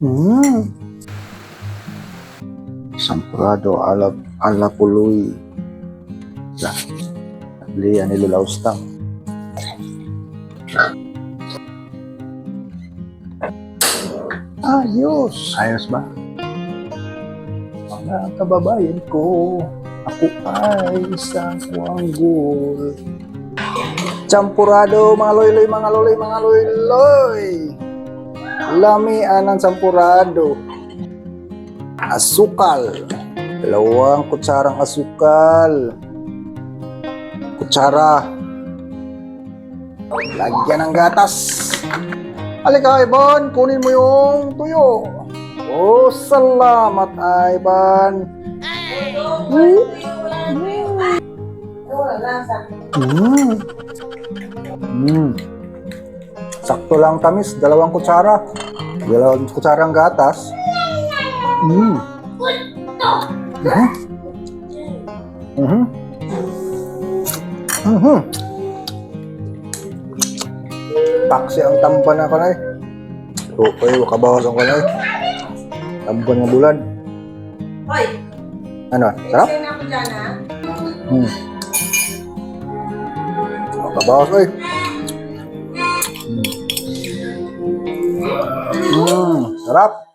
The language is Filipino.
Mm. Sampurado ala ala puloy. La. Liya ni Lulaustang. Ayos. Ayos ba? Mga kababayan ko, ako ay isang wanggol. Champurado, mga loy-loy, mga loy mga loy-loy. Lamian ng champurado. Asukal. Dalawang kutsarang asukal. Kutsara. Lagyan ng gatas. Halika, Ivan. Kunin mo yung tuyo. Oh, salamat, Ivan. Mm. Mm. Mm. Sakto lang tamis, dalawang kutsara. Dalawang kutsarang gatas. Mm. Mhm. Mhm. Mhm. Taksi ang tamban na kanay. Okay, wakabawas ang kanay. Tamban ng bulan. Hoy, Ano? Sarap? ha. Hmm. Wakabawas, oy. Hmm. Mm, sarap.